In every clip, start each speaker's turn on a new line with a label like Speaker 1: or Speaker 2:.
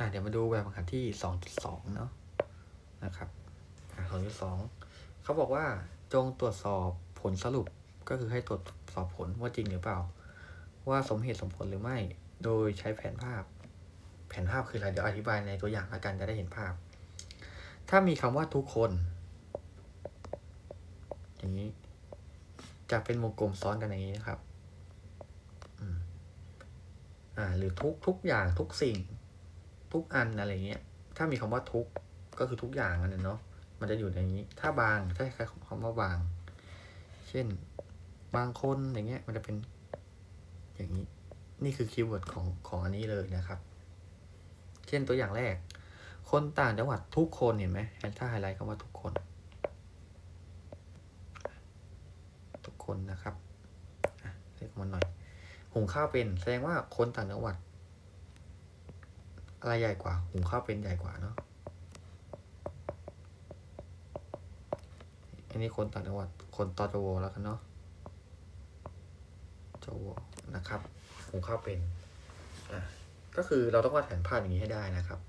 Speaker 1: อะเดี๋ยวมาดูแบบฝึกหัดที่สองจุดสองเนาะนะครับสองจุดสองเขาบอกว่าจงตรวจสอบผลสรุปก็คือให้ตรวจสอบผลว่าจริงหรือเปล่า ว่าสมเหตุสมผลหรือไม่ โดยใช้แผนภาพ แผนภาพคืออะไรเดี๋ยวอธิบายในตัวอย่างละกันจะได้เห็นภาพ ถ้ามีคำว่าทุกคน อย่างนี้ จะเป็นวงกลมซ้อนกันอย่างนี้นะครับอ่าหรือทุกทุกอย่างทุกสิ่ง ทุกอันอะไรเงี้ย ถ้ามีคำว่าทุกก็คือทุกอย่างอันนั้นเนาะ มันจะอยู่ในนี้ ถ้าบางถ้าใช้คำว่าบาง เช่น บางคนอย่างเงี้ย มันจะเป็นอย่างนี้ นี่คือคีย์เวิร์ดของของอันนี้เลยนะครับ เช่นตัวอย่างแรก คนต่างจังหวัดทุกคนเห็นไหมถ้าไฮไลท์คำว่าทุกคน ทุกคนนะครับเรียกมันหน่อย หุงข้าวเป็น แสดงว่าคนต่างจังหวัด อะไรใหญ่กว่า หุงข้าวเป็นใหญ่กว่าเนาะ อันนี้คนต่างจังหวัด คนตอจวแล้วกันเนาะจวนะครับ หุงข้าวเป็น อะ ก็คือเราต้องวาดแผนภาพอย่างนี้ให้ได้นะครับ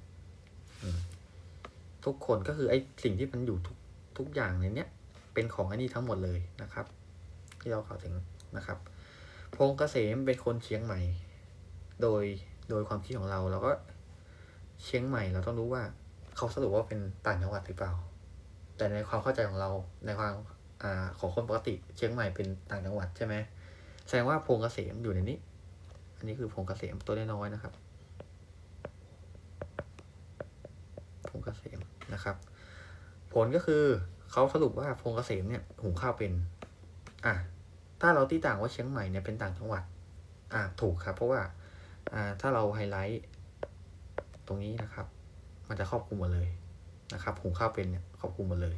Speaker 1: ทุกคนก็คือไอ้สิ่งที่มันอยู่ทุกทุกอย่างในเนี้ย เป็นของอันนี้ทั้งหมดเลยนะครับ ที่เรากล่าวถึงนะครับ พงษ์เกษมเป็นคนเชียงใหม่ โดยโดยความคิดของเราเราก็ เชียงใหม่เราต้องรู้ว่าเขาสรุปว่าเป็นต่างจังหวัดหรือเปล่า แต่ในความเข้าใจของเราในความอ่าของคนปกติเชียงใหม่เป็นต่างจังหวัดใช่ไหมแสดงว่าพงเกษมอยู่ในนี้ อันนี้คือพงเกษมตัวน้อยๆนะครับพงเกษมนะครับ ผลก็คือเขาสรุปว่าพงเกษมเนี่ยหุงข้าวเป็นอะถ้าเราตีต่างว่าเชียงใหม่เนี่ยเป็นต่างจังหวัดอ่าถูกครับ เพราะว่าอ่าถ้าเราไฮไลท์ ตรงนี้นะครับ มันจะครอบคลุมหมดเลยนะครับหุงข้าวเป็นเนี่ยครอบคลุมหมดเลย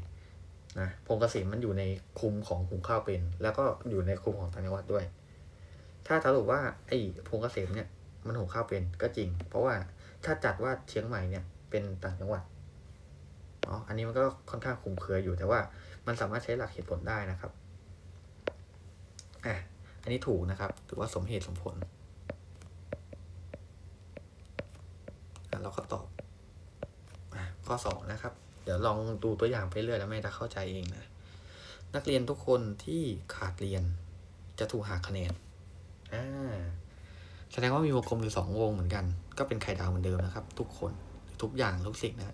Speaker 1: นะพงเกษมมันอยู่ในคุมของหุงข้าวเป็น แล้วก็อยู่ในคุมของต่างจังหวัดด้วย ถ้าสรุปว่าไอ้พงเกษมเนี่ยมันหุงข้าวเป็นก็จริง เพราะว่าถ้าจัดว่าเชียงใหม่เนี่ยเป็นต่างจังหวัดอ๋ออันนี้มันก็ค่อนข้างคุมเครืออยู่แต่ว่ามันสามารถใช้หลักเหตุผลได้นะครับอะอันนี้ถูกนะครับถือว่าสมเหตุสมผลอะ เราก็ตอบอข้อสองนะครับ เดี๋ยวลองดูตัวอย่างไปเรื่อยแล้วแม่จะเข้าใจเองนะ นักเรียนทุกคนที่ขาดเรียนจะถูกหักคะแนนอ่าแสดงว่ามีวงกลมอยู่สองวงเหมือนกัน ก็เป็นไข่ดาวเหมือนเดิมนะครับ ทุกคนทุกอย่างทุกสิ่งนะ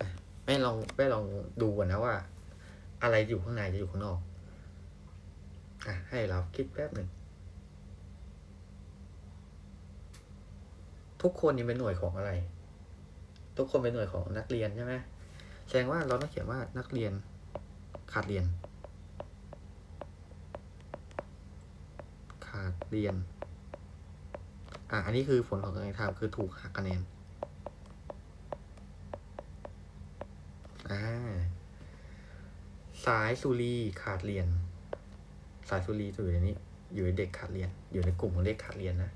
Speaker 1: อะแม่ลองแม่ลองดูก่อนนะว่า อะไรอยู่ข้างในจะอยู่ข้างนอกอะให้เราคิดแป๊บหนึ่ง ทุกคนนี่เป็นหน่วยของอะไร ทุกคนเป็นหน่วยของนักเรียนใช่ไหมแสดงว่าเราต้องเขียนว่านักเรียนขาดเรียน ขาดเรียน อะ อันนี้คือผลของการทำคือถูกหักคะแนน อ่า สายสุรีขาดเรียน สายสุรีจะอยู่ในนี้ อยู่ในเด็กขาดเรียน อยู่ในกลุ่มของเด็กขาดเรียนนะ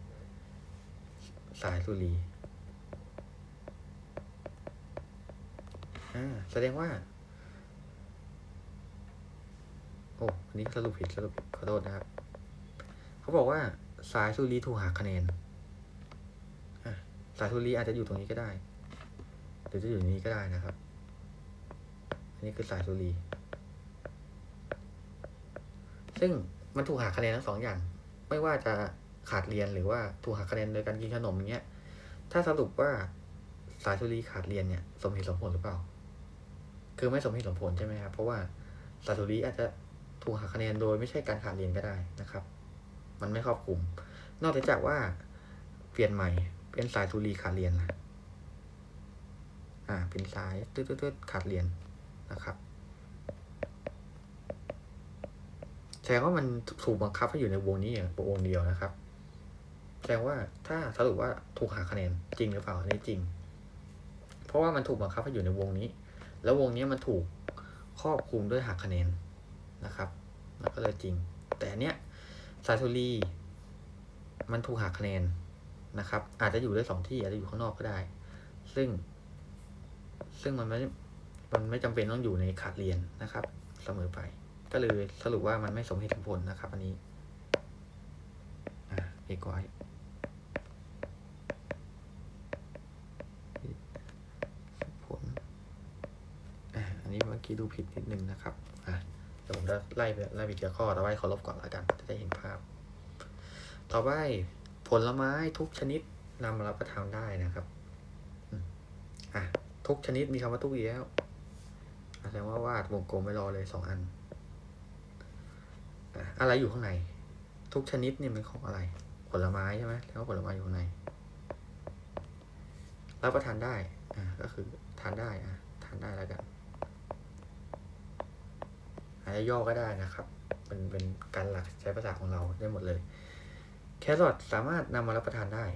Speaker 1: สายสุรีอ่าแสดงว่า โอ้อันนี้สรุปผิดสรุปผิดขอโทษนะครับ เขาบอกว่าสายสุรีถูกหักคะแนนอะสายสุรีอาจจะอยู่ตรงนี้ก็ได้ หรือจะอยู่นี้ก็ได้นะครับ อันนี้คือสายสุรี ซึ่งมันถูกหักคะแนนทั้งสองอย่าง ไม่ว่าจะ ขาดเรียนหรือว่าถูกหักคะแนนโดยการกินขนมอย่างเงี้ย ถ้าสรุปว่าสายสุรีขาดเรียนเนี่ยสมเหตุสมผลหรือเปล่า คือไม่สมเหตุสมผลใช่ไหมครับ เพราะว่าสายสุรีอาจจะถูกหักคะแนนโดยไม่ใช่การขาดเรียนก็ได้นะครับ มันไม่ครอบคลุม นอกจากว่าเปลี่ยนใหม่เป็นสายสุรีขาดเรียนนะอ่า เป็นสายตืดๆขาดเรียนนะครับแสดงว่ามันถูกบังคับให้อยู่ในวงนี้อย่างวงเดียวนะครับ แสดงว่าถ้าสรุปว่าถูกหักคะแนนจริงหรือเปล่าอันนี้จริง เพราะว่ามันถูกบังคับให้อยู่ในวงนี้ แล้ววงนี้มันถูกครอบคลุมด้วยหักคะแนนนะครับมันก็เลยจริง แต่อันเนี้ยสาโทรีมันถูกหักคะแนนนะครับ อาจจะอยู่ได้สองที่อาจจะอยู่ข้างนอกก็ได้ ซึ่ง ซึ่งมันไม่มันไม่จำเป็นต้องอยู่ในขาดเรียนนะครับ เสมอไป ก็เลยสรุปว่ามันไม่สมเหตุสมผลนะครับ อันนี้ อ่าเอกไว้ กี้ดูผิดนิดนึงนะครับอะเดี๋ยวผมจะไล่ไปไล่ไปทีละข้อต่อไปขอลบก่อนละกัน จะได้เห็นภาพ ต่อไปผลไม้ทุกชนิดนำมารับประทานได้นะครับอะทุกชนิดมีคำว่าทุกอีกแล้วแสดงว่าวาดวงกลมไว้รอเลยสองอันอะอะไรอยู่ข้างใน ทุกชนิดเนี่ยเป็นของอะไร ผลไม้ใช่ไหมแล้วผลไม้อยู่ข้างในรับประทานได้อ่าก็คือทานได้อะทานได้แล้วกัน ย่อก็ได้นะครับเป็นเป็นการหลักใช้ภาษาของเราได้หมดเลย แครอทสามารถนำมารับประทานได้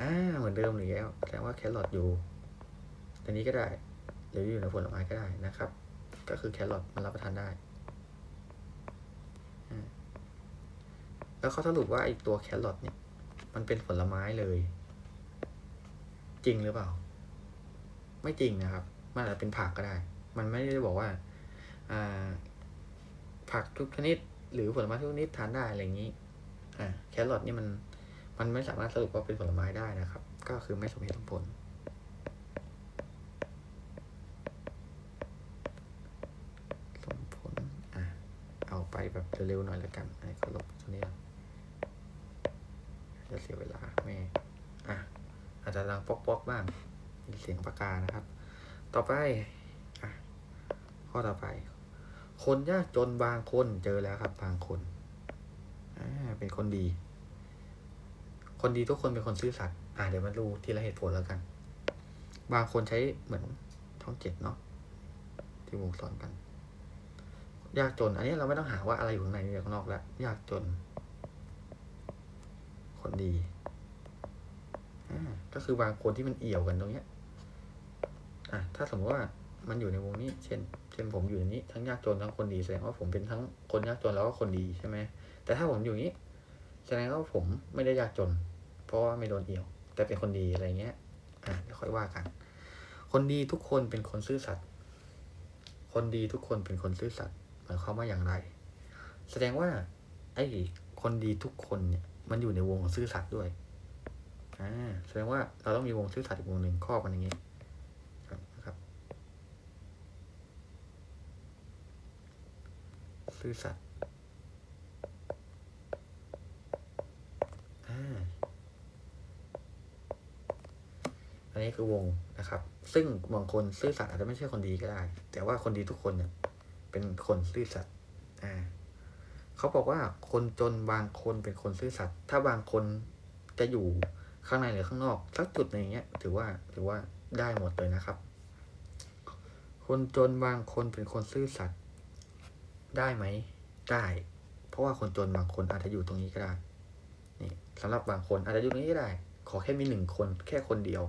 Speaker 1: อ่าเหมือนเดิมเลยแล้วแสดงว่าแครอทอยู่ในนี้ก็ได้หรืออยู่ในผลไม้ก็ได้นะครับ ก็คือแครอทมันรับประทานได้แล้วเขาสรุปว่าไอ้ตัวแครอทเนี่ย มันเป็นผลไม้เลย จริงหรือเปล่า ไม่จริงนะครับ มันอาจจะเป็นผักก็ได้ มันไม่ได้บอกว่า อ่า ผักทุกชนิด หรือผลไม้ทุกชนิดทานได้อะไรอย่างนี้อ่าแครอทนี่มันมันไม่สามารถสรุปว่าเป็นผลไม้ได้นะครับ ก็คือไม่สมเหตุสมผล สมผลอะเอาไปแบบเร็วๆหน่อยแล้วกันให้เขาลบตัวนี้จะเสียเวลาไม่อะอาจจะดังป๊อกๆบ้างมีเสียงปากกานะครับ ต่อไปอะข้อต่อไป คนยากจนบางคนเจอแล้วครับ บางคนเป็นคนดี คนดีทุกคนเป็นคนซื่อสัตย์อ่าเดี๋ยวมาดูทีละเหตุผลแล้วกัน บางคนใช้เหมือนช่องเจ็ดเนาะที่วงสอนกัน ยากจน อันนี้เราไม่ต้องหาว่าอะไรอยู่ข้างในอยู่ข้างนอกแล้ว ยากจน คนดีอ่าก็คือบางคนที่มันเอี่ยวกันตรงเนี้ย อะ ถ้าสมมติว่ามันอยู่ในวงนี้ เช่น ช่นผมอยู่ในนี้ทั้งยากจนทั้งคนดีแสดงว่าผมเป็นทั้งคนยากจนแล้วก็คนดีใช่ไหมแต่ถ้าผมอยู่นี้ แสดงว่าผมไม่ได้ยากจน เพราะว่าไม่โดนเอี่ยว แต่เป็นคนดีอะไรเงี้ยอะเดี๋ยวค่อยว่ากัน คนดีทุกคนเป็นคนซื่อสัตย์คนดีทุกคนเป็นคนซื่อสัตย์หมายความว่าอย่างไร แสดงว่าไอ้คนดีทุกคนเนี่ยมันอยู่ในวงของซื่อสัตย์ด้วยอ่าแสดงว่าเราต้องมีวงซื่อสัตย์อีกวงหนึ่งครอบมันอย่างนี้นะครับ ซื่อสัตย์อ่าอันนี้คือวงนะครับ ซึ่งบางคนซื่อสัตย์อาจจะไม่ใช่คนดีก็ได้ แต่ว่าคนดีทุกคนเนี่ยเป็นคนซื่อสัตย์อ่าเขาบอกว่าคนจนบางคนเป็นคนซื่อสัตย์ถ้าบางคนจะอยู่ข้างในหรือข้างนอกสักจุดหนึ่งเนี้ย ถือว่าถือว่าได้หมดเลยนะครับ คนจนบางคนเป็นคนซื่อสัตย์ ได้ไหมได้ เพราะว่าคนจนบางคนอาจจะอยู่ตรงนี้ก็ได้นี่สำหรับบางคนอาจจะอยู่ตรงนี้ก็ได้ ขอแค่มีหนึ่งคนแค่คนเดียว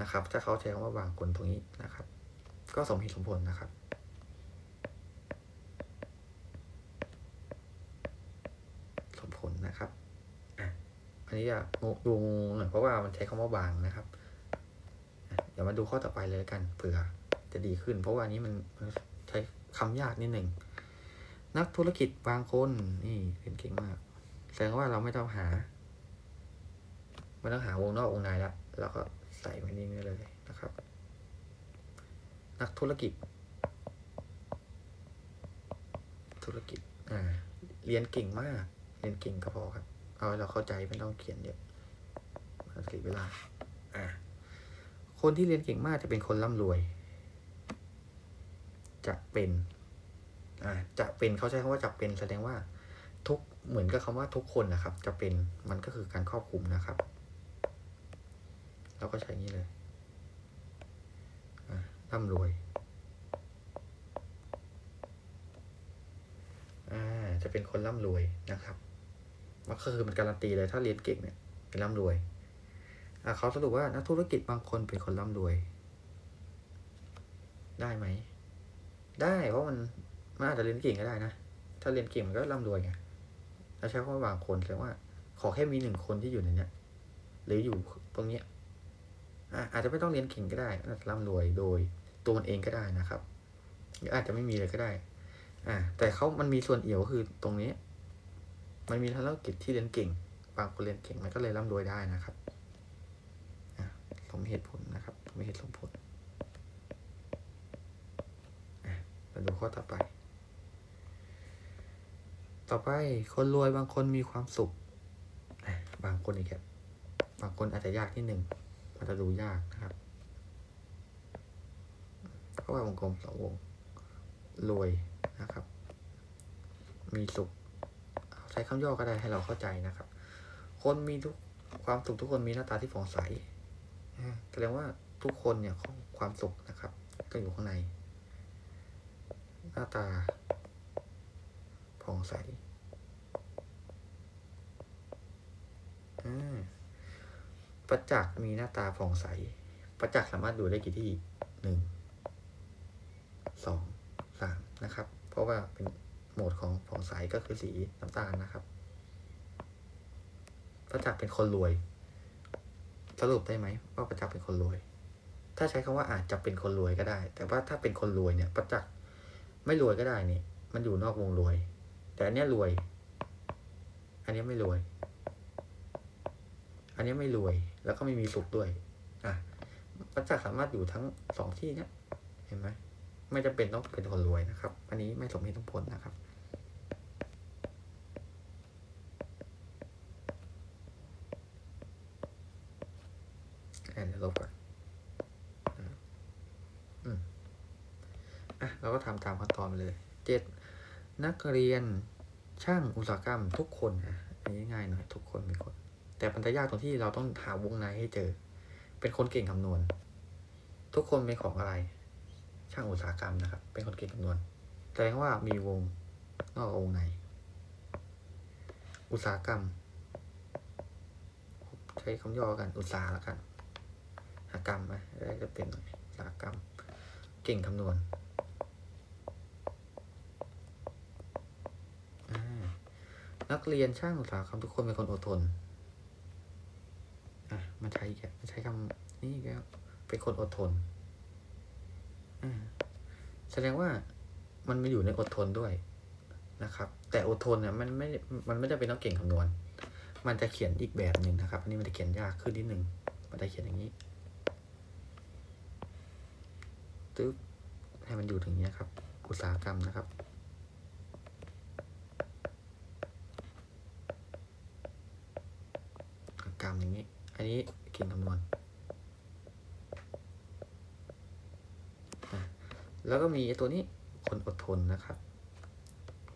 Speaker 1: นะครับ ถ้าเขาใช้คำว่าบางคนตรงนี้นะครับ ก็สมเหตุสมผลนะครับสมผลนะครับอันนี้จะงงดูงงหน่อยเพราะว่ามันใช้คำว่าบางนะครับอะเดี๋ยวมาดูข้อต่อไปเลยกันเผื่อจะดีขึ้น เพราะว่านี้มันมันใช้คำยากนิดหนึ่ง นักธุรกิจบางคนนี่เรียนเก่งมาก แสดงว่าเราไม่ต้องหาไม่ต้องหาวงนอกวงในล้วเราก็ใส่ไว้นี่นี่เลยนะครับ นักธุรกิจ ธุรกิจอ่าเรียนเก่งมาก เรียนเก่งก็พอครับ เอาเราเข้าใจไม่ต้องเขียนเยอะมันเสียเวลาอ่าคนที่เรียนเก่งมากจะเป็นคนร่ำรวย จะเป็น อ่าจะเป็นเขาใช้คำว่าจะเป็นแสดงว่าทุกเหมือนกับคำว่าทุกคนนะครับ จะเป็นมันก็คือการครอบคลุมนะครับเราก็ใช้อย่างนี้เลยร่ำรวยจะเป็นคนร่ำรวยนะครับมันก็คือมันการันตีเลยถ้าเรียนเก่งเนี่ยเป็นร่ำรวยเขาสรุปว่านักธุรกิจบางคนเป็นคนร่ำรวย ได้ไหม ได้เพราะมัน มันอาจจะเรียนเก่งก็ได้นะ ถ้าเรียนเก่งมันก็ร่ำรวยไงแล้วใช้คำว่าบางคนแสดงว่า ขอแค่มีหนึ่งคนที่อยู่ในเนี้ยหรืออยู่ตรงเนี้ยอะอาจจะไม่ต้องเรียนเก่งก็ได้อาจจะร่ำรวยโดยตัวมันเองก็ได้นะครับหรืออาจจะไม่มีเลยก็ได้ อ่า แต่เขามันมีส่วนเอี่ยวก็คือตรงนี้ มันมีธุรกิจที่เรียนเก่ง บางคนเรียนเก่งมันก็เลยร่ำรวยได้นะครับอ่าสมเหตุผลนะครับสมเหตุสมผลอะมาดูข้อต่อไป ต่อไปคนรวยบางคนมีความสุข บางคนอีกครับบางคนอาจจะยากนิดหนึ่งมันจะดูยากนะครับเพราะว่าวงกลมสองวงรวยนะครับ มีสุข ใช้คำย่อก็ได้ให้เราเข้าใจนะครับ คนมีทุกความสุขทุกคนมีหน้าตาที่ผ่องใสแสดงว่าทุกคนเนี่ยความสุขนะครับก็อยู่ข้างใน หน้าตา ผ่องใสประจักษ์มีหน้าตาผ่องใส ประจักษ์สามารถดูได้กี่ที่หนึ่งสองสามนะครับ เพราะว่าเป็นโหมดของผ่องใสก็คือสีน้ำตาลนะครับ ประจักษ์เป็นคนรวย สรุปได้ไหมว่าประจักษ์เป็นคนรวย ถ้าใช้คำว่าอาจจะเป็นคนรวยก็ได้ แต่ว่าถ้าเป็นคนรวยเนี่ย ประจักษ์ไม่รวยก็ได้เนี่ย มันอยู่นอกวงรวย แต่อันนี้รวย อันนี้ไม่รวย อันนี้ไม่รวย แล้วก็ไม่มีสุขด้วย อะประจักษ์สามารถอยู่ทั้งสองที่เนี้ย เห็นไหม ไม่จำเป็นต้องเป็นคนรวยนะครับ อันนี้ไม่สมเหตุสมผลนะครับอะเดี๋ยวลบก่อนอืมอะ เราก็ทำตามขั้นตอนเลย เจ็ด นักเรียนช่างอุตสาหกรรมทุกคนอะง่ายหน่อยทุกคนมีคน แต่มันจะยากตรงที่เราต้องหาวงในให้เจอ เป็นคนเก่งคำนวณ ทุกคนเป็นของอะไร ช่างอุตสาหกรรมนะครับ เป็นคนเก่งคำนวณแสดงว่ามีวงนอกวงใน อุตสาหกรรม ใช้คำย่อกันอุตสาหแล้วกันหากรรมไหมได้จะเต็มหน่อยอุตสาหกรรม เก่งคำนวณอ่า นักเรียนช่างอุตสาหกรรมทุกคนเป็นคนอดทน อะมันใช้แกมันใช้คำนี่แกแล้วเป็นคนอดทนอ่าแสดงว่ามันมาอยู่ในอดทนด้วยนะครับ แต่อดทนเนี่ยมันไม่ มันไม่ได้เป็นต้องเก่งคำนวณ มันจะเขียนอีกแบบหนึ่งนะครับอันนี้มันจะเขียนยากขึ้นนิดหนึ่งมันจะเขียนอย่างนี้ตึ๊บให้มันอยู่ถึงนี้ครับ อุตสาหกรรมนะครับ อุตสาห กรรมอย่างนี้ อันนี้เก่งคำนวณแล้วก็มีตัวนี้คนอดทนนะครับ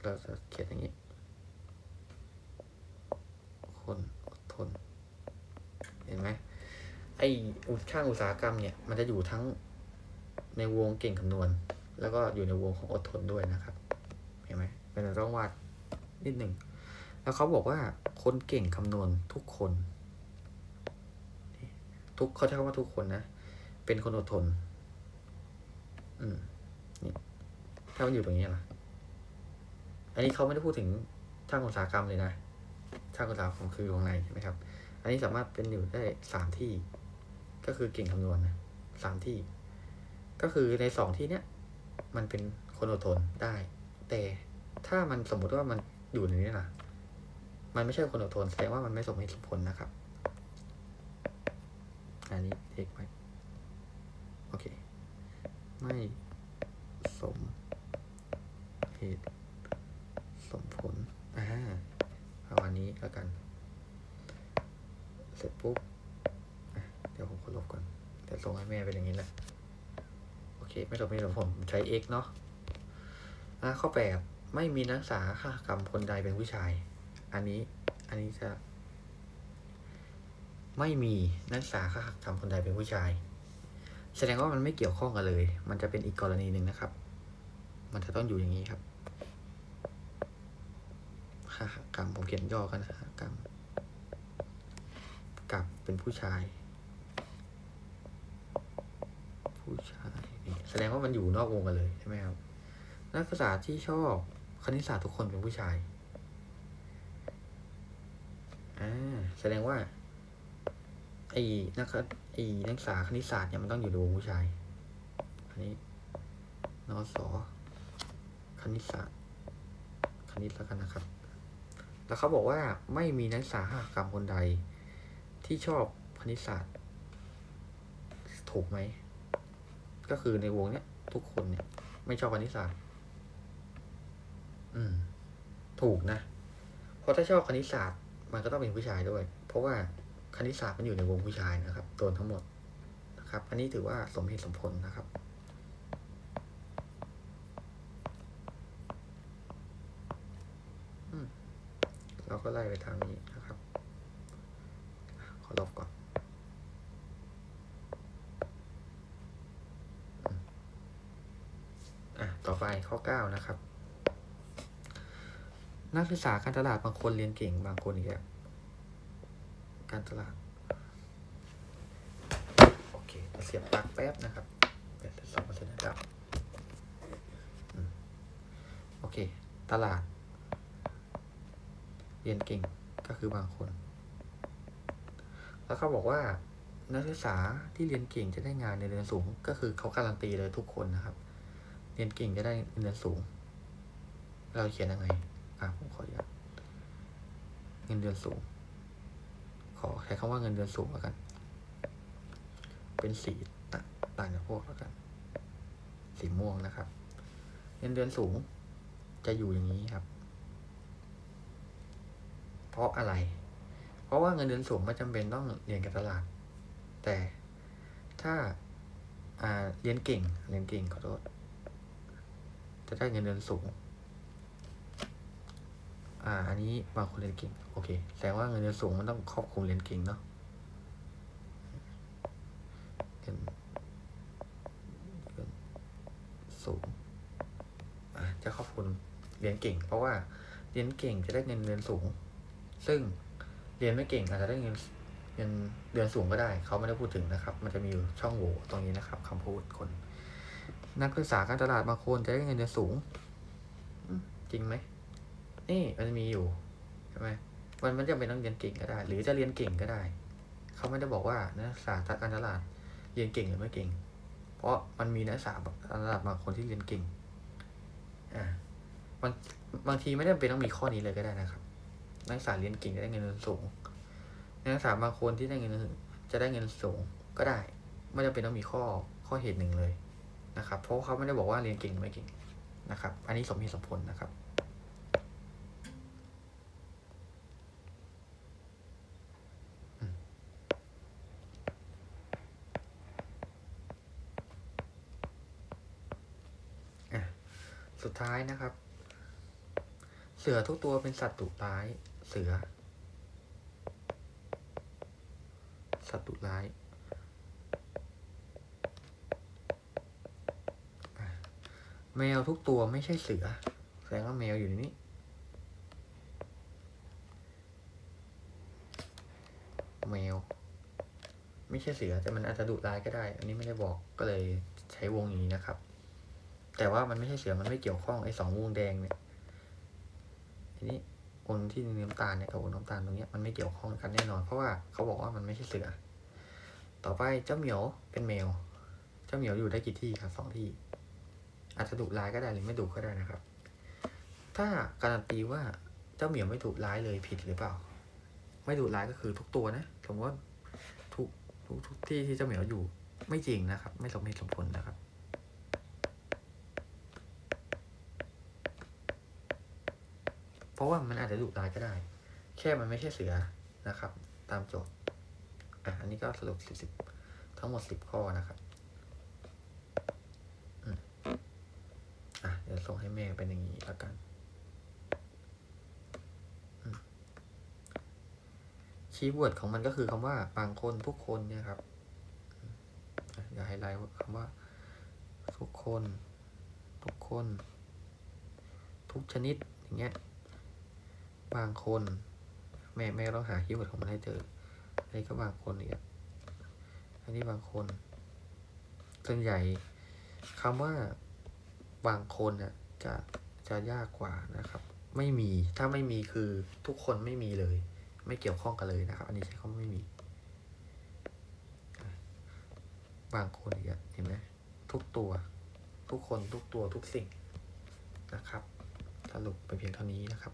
Speaker 1: เราจะเขียนอย่างนี้ คนอดทน เห็นไหมไอ้อุตช่างอุตสาหกรรมเนี่ย มันจะอยู่ทั้งในวงเก่งคำนวณ แล้วก็อยู่ในวงของอดทนด้วยนะครับ เห็นไหมเป็นต้องวาดนิดหนึ่ง แล้วเขาบอกว่าคนเก่งคำนวณทุกคน ทุกเขาใช้คำว่าทุกคนนะ เป็นคนอดทน อืมนี่ถ้ามันอยู่ตรงนี้ล่ะ อันนี้เขาไม่ได้พูดถึงช่างอุตสาหกรรมเลยนะช่างอุตสาหกรรมคืออยู่ข้างในใช่ไหมครับ อันนี้สามารถเป็นอยู่ได้สามที่ ก็คือเก่งคำนวณนะสามที่ ก็คือในสองที่เนี้ยมันเป็นคนอดทนได้ แต่ถ้ามันสมมุติว่ามันอยู่ในนี้ล่ะ มันไม่ใช่คนอดทนแสดงว่ามันไม่สมเหตุสมผลนะครับ อันนี้เอกไว้โอเค ไม่สมเหตุ สมผล อ่าประมาณนี้แล้วกัน เสร็จปุ๊บเดี๋ยวผมขอลบก่อน เดี๋ยวส่งให้แม่เป็นอย่างนี้แหละ โอเค ไม่ต้องไม่ต้องผมใช้ x เนาะอะข้อแปดไม่มีนักศึกษาฆาตกรรมคนใดเป็นผู้ชาย อันนี้ อันนี้จะ ไม่มีนักศึกษาฆาตกรรมคนใดเป็นผู้ชาย แสดงว่ามันไม่เกี่ยวข้องกันเลย มันจะเป็นอีกกรณีหนึ่งนะครับ มันจะต้องอยู่อย่างนี้ครับฆาตกรรมผมเขียนย่อกันฆาตกรรมกับเป็นผู้ชาย ผู้ชายนี่แสดงว่ามันอยู่นอกวงกันเลยใช่ไหมครับ นักศึกษาที่ชอบคณิตศาสตร์ทุกคนเป็นผู้ชายอ่าแสดงว่า ไอ้นักไอ้นักศึกษาคณิตศาสตร์เนี่ยมันต้องอยู่ในวงผู้ชาย อันนี้นอสอคณิตศาสตร์ คณิตแล้วกันนะครับ แล้วเขาบอกว่าไม่มีนักศึกษาฆาตกรรมคนใด ที่ชอบคณิตศาสตร์ ถูกไหม ก็คือในวงเนี้ยทุกคนเนี่ย ไม่ชอบคณิตศาสตร์ อืม ถูกนะ เพราะถ้าชอบคณิตศาสตร์ มันก็ต้องเป็นผู้ชายด้วย เพราะว่า คณิตศาสตร์มันอยู่ในวงผู้ชายนะครับตัวทั้งหมดนะครับ อันนี้ถือว่าสมเหตุสมผลนะครับเราก็ไล่ไปทางนี้นะครับ ขอลบก่อน อะ ต่อไปข้อเก้านะครับ นักศึกษาการตลาดบางคนเรียนเก่งบางคนอีกแบบ การตลาด โอเคเราเสียบปลั๊กแป๊บนะครับเดี๋ยวสองเปอร์เซ็นต์นะครับโอเค ตลาด เรียนเก่งก็คือบางคน แล้วเขาบอกว่านักศึกษาที่เรียนเก่งจะได้งานในเดือนสูง ก็คือเขาการันตีเลยทุกคนนะครับ เรียนเก่งจะได้เงินเดือนสูง เราเขียนยังไงอะผมขออนุญาตเงินเดือนสูง อใช้คำว่าเงินเดือนสูงแล้วกัน เป็นสีต่างจากพวกแล้วกัน สีม่วงนะครับ เงินเดือนสูงจะอยู่อย่างนี้ครับ เพราะอะไร เพราะว่าเงินเดือนสูงไม่จำเป็นต้องเรียนการตลาด แต่ถ้าอ่าเรียนเก่ง เรียนเก่งขอโทษจะได้เงินเดือนสูง อ่า อันนี้บางคนเรียนเก่ง โอเค แสดงว่าเงินเดือนสูงมันต้องครอบคลุมเรียนเก่งเนาะเงินเดือนสูงอ่าจะครอบคลุมเรียนเก่ง เพราะว่าเรียนเก่งจะได้เงินเดือนสูง ซึ่งเรียนไม่เก่งอาจจะได้เงินเงินเดือนสูงก็ได้ เขาไม่ได้พูดถึงนะครับ มันจะมีอยู่ช่องโหว่ตรงนี้นะครับคำพูดคน นักศึกษาการตลาดบางคนจะได้เงินเดือนสูง จริงไหม นี่มันมีอยู่ใช่ไหมมันไม่จำเป็นต้องเรียนเก่งก็ได้ หรือจะเรียนเก่งก็ได้ เขาไม่ได้บอกว่านักศึกษาการตลาดเรียนเก่งหรือไม่เก่ง เพราะมันมีนักศึกษาการตลาดบางคนที่เรียนเก่งอ่าบางบางทีไม่จำเป็นต้องมีข้อนี้เลยก็ได้นะครับ นักศึกษาเรียนเก่งจะได้เงินสูง นักศึกษาบางคนที่ได้เงินจะได้เงินสูงก็ได้ ไม่จำเป็นต้องมีข้อข้อเหตุหนึ่งเลยนะครับ เพราะเขาไม่ได้บอกว่าเรียนเก่งหรือไม่เก่งนะครับ อันนี้สมเหตุสมผลนะครับ ท้ายนะครับ เสือทุกตัวเป็นสัตว์ดุร้าย เสือ สัตว์ดุร้ายแมวทุกตัวไม่ใช่เสือ แสดงว่าแมวอยู่ในนี้ แมว ไม่ใช่เสือแต่มันอาจจะดุร้ายก็ได้ อันนี้ไม่ได้บอกก็เลยใช้วงนี้นะครับ แต่ว่ามันไม่ใช่เสือมันไม่เกี่ยวข้องไอ้สองวงแดงเนี่ยทีนี้วงที่น้ำตาลเนี่ยกับวงน้ำตาลตรงเนี้ยมันไม่เกี่ยวข้องกันแน่นอนเพราะว่าเขาบอกว่ามันไม่ใช่เสือ ต่อไปเจ้าเหมียวเป็นแมว เจ้าเหมียวอยู่ได้กี่ที่ครับสองที่ อาจจะดุร้ายก็ได้หรือไม่ดุก็ได้นะครับ ถ้าการันตีว่าเจ้าเหมียวไม่ดุร้ายเลยผิดหรือเปล่า ไม่ดุร้ายก็คือทุกตัวนะสมมติว่าทุกทุกทุกที่ที่เจ้าเหมียวอยู่ไม่จริงนะครับ ไม่สมเหตุสมผลนะครับ เพราะว่ามันอาจจะดุร้ายก็ได้ แค่มันไม่ใช่เสือนะครับ ตามโจทย์อะอันนี้ก็สรุปสิบสิบทั้งหมดสิบข้อนะครับอะเดี๋ยวส่งให้แม่เป็นอย่างนี้แล้วกันคีย์เวิร์ดของมันก็คือคำว่าบางคนทุกคนเนี่ยครับอืมอะเดี๋ยวไฮไลท์คำว่า ทุกคน ทุกคน ทุกชนิดอย่างเงี้ย บางคน แม่แม่ต้องหาคีย์เวิร์ดของมันให้เจออันนี้ก็บางคนอีกอะอันนี้บางคนส่วนใหญ่คำว่าบางคนน่ะจะจะยากกว่านะครับ ไม่มีถ้าไม่มีคือทุกคนไม่มีเลย ไม่เกี่ยวข้องกันเลยนะครับ อันนี้ใช้คำว่าไม่มี บางคนอีกเห็นไหมทุกตัว ทุกคนทุกตัวทุกสิ่งนะครับสรุปไปเพียงเท่านี้นะครับ